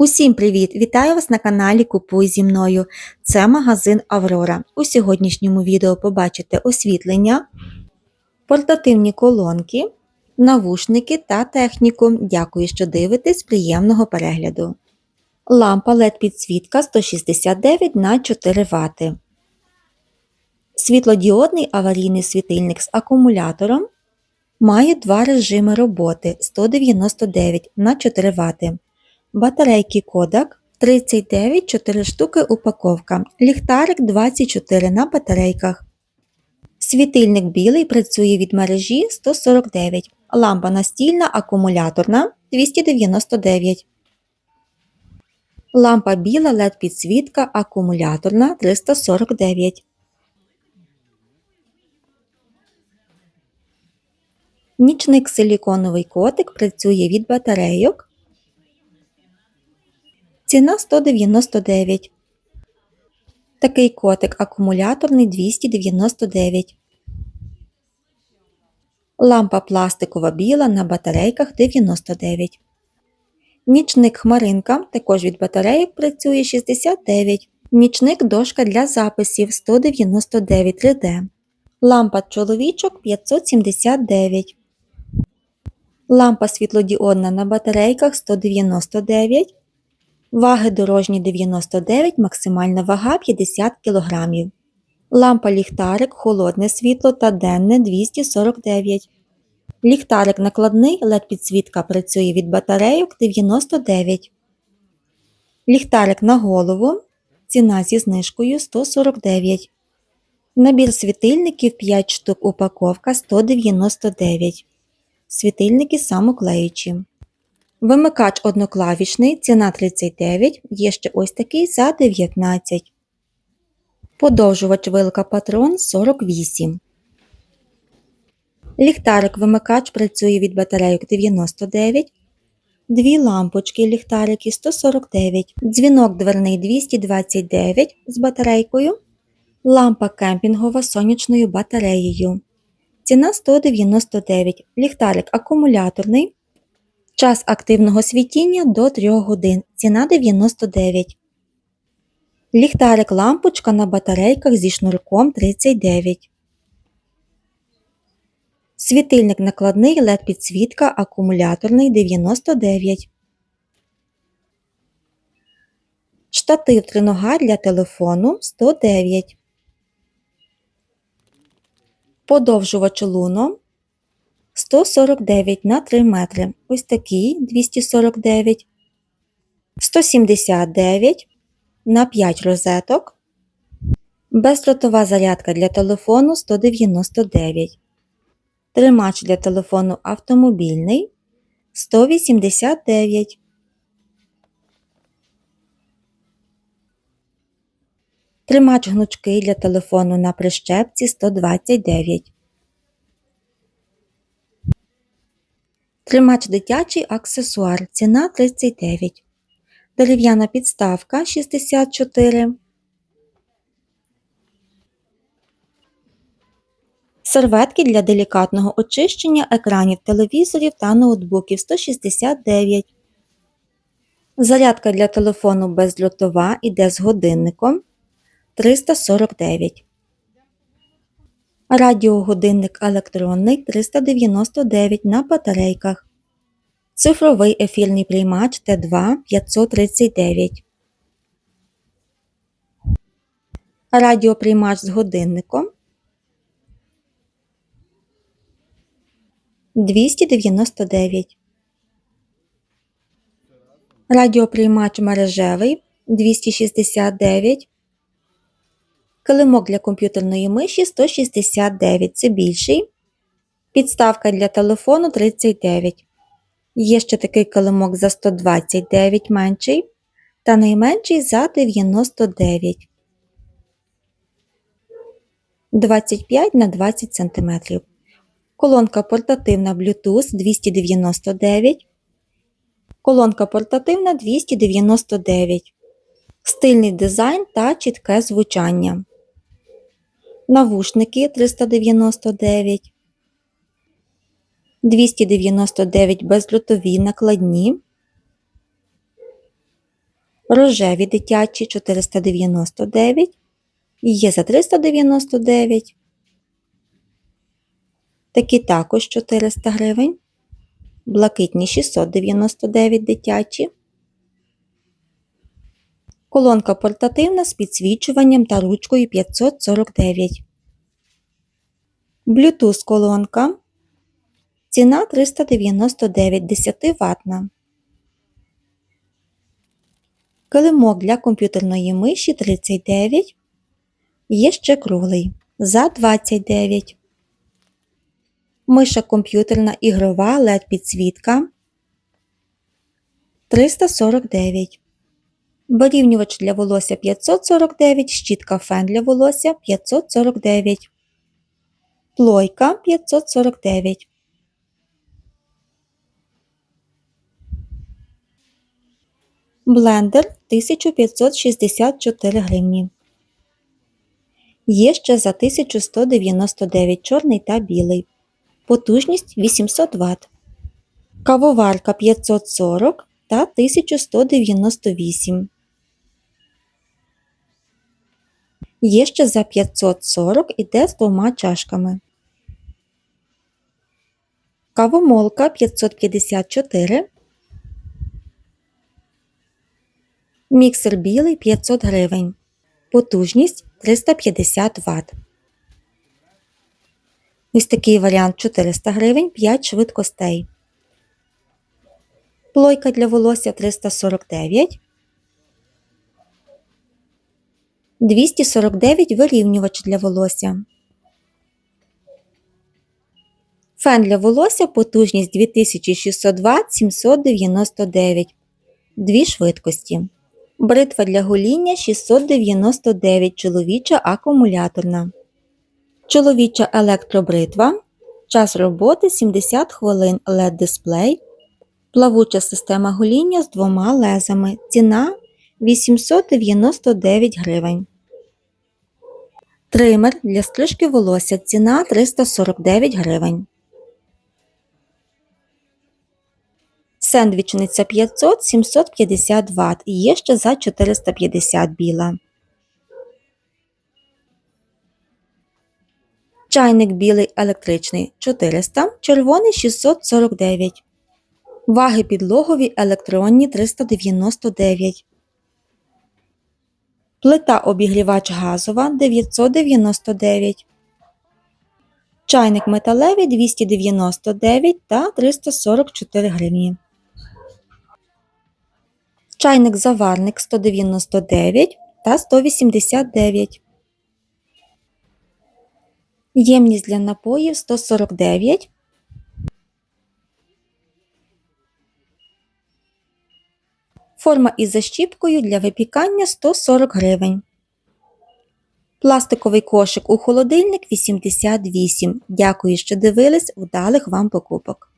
Усім привіт! Вітаю вас на каналі Купуй зі мною. Це магазин Аврора. У сьогоднішньому відео побачите освітлення, портативні колонки, навушники та техніку. Дякую, що дивитесь. Приємного перегляду. Лампа LED підсвітка 169 на 4 Вт. Світлодіодний аварійний світильник з акумулятором має два режими роботи 199 на 4 Вт. Батарейки Kodak 39 4 штуки упаковка. Ліхтарик 24 на батарейках. Світильник білий працює від мережі 149. Лампа настільна акумуляторна 299. Лампа біла LED підсвітка акумуляторна 349. Нічник силіконовий котик працює від батарейок Ціна 199. Такий котик акумуляторний 299. Лампа пластикова біла на батарейках 99. Нічник хмаринка також від батарейок працює 69. Нічник дошка для записів 199 3D. Лампа чоловічок 579. Лампа світлодіодна на батарейках 199. Ваги дорожні 99, максимальна вага 50 кг. Лампа ліхтарик, холодне світло та денне 249. Ліхтарик накладний LED підсвітка працює від батарейок 99. Ліхтарик на голову. Ціна зі знижкою 149. Набір світильників 5 штук упаковка 199. Світильники самоклеючі. Вимикач одноклавішний, ціна 39, є ще ось такий за 19. Подовжувач вилка патрон 48. Ліхтарик вимикач працює від батарейок 99. Дві лампочки ліхтарики 149. Дзвінок дверний 229 з батарейкою. Лампа кемпінгова сонячною батареєю. Ціна 199. Ліхтарик акумуляторний. Час активного світіння до 3 годин. Ціна 99. Ліхтарик лампочка на батарейках зі шнурком 39. Світильник накладний LED підсвітка акумуляторний 99. Штатив тринога для телефону 109. Подовжувач луно 149 на 3 метри. Ось такий 249, 179 на 5 розеток. Бездротова зарядка для телефону 199. Тримач для телефону автомобільний 189. Тримач гнучкий для телефону на прищепці 129. Тримач дитячий аксесуар. Ціна 39. Дерев'яна підставка 64. Серветки для делікатного очищення екранів телевізорів та ноутбуків 169. Зарядка для телефону бездротова іде з годинником 349. Радіогодинник електронний 399 на батарейках. Цифровий ефірний приймач Т2 539. Радіоприймач з годинником 299. Радіоприймач мережевий 269. Килимок для комп'ютерної миші 169 це більший. Підставка для телефону 39. Є ще такий килимок за 129 менший. Та найменший за 99 25 на 20 см. Колонка портативна Bluetooth 299. Колонка портативна 299. Стильний дизайн та чітке звучання навушники 399, 299 бездротові накладні, Рожеві дитячі 499. Є за 399. Такі також 400 гривень. Блакитні 699 дитячі. Колонка портативна з підсвічуванням та ручкою 549. Bluetooth колонка. Ціна 399 10 ватна. Килимок для комп'ютерної миші 39. Є ще круглий за 29. Миша комп'ютерна ігрова LED підсвітка 349. Вирівнювач для волосся 549, щітка фен для волосся 549. Плойка 549. Блендер 1564 гривні. Є ще за 1199 чорний та білий. Потужність 800 Вт. Кавоварка 540 та 1198. Є ще за 540 іде з двома чашками. Кавомолка 554. Міксер білий 500 гривень. Потужність 350 Вт. Ось такий варіант 400 гривень 5 швидкостей. Плойка для волосся 349. 249 вирівнювач для волосся. Фен для волосся потужність 2600 Вт 799. Дві швидкості. Бритва для гоління 699 чоловіча акумуляторна. Чоловіча електробритва. Час роботи 70 хвилин LED дисплей. Плавуча система гоління з двома лезами. Ціна 899 гривень. Тример для стрижки волосся. Ціна 349 гривень. Сендвічниця 500 750 Вт. Є ще за 450 біла. Чайник білий електричний 400, червоний 649. Ваги підлогові електронні 399. Плита обігрівач газова 999. Чайник металевий 299 та 344 гривні. Чайник заварник 199 та 189. Ємність для напоїв 149. Форма із защіпкою для випікання 140 гривень. Пластиковий кошик у холодильник 88. Дякую, що дивились. Вдалих вам покупок.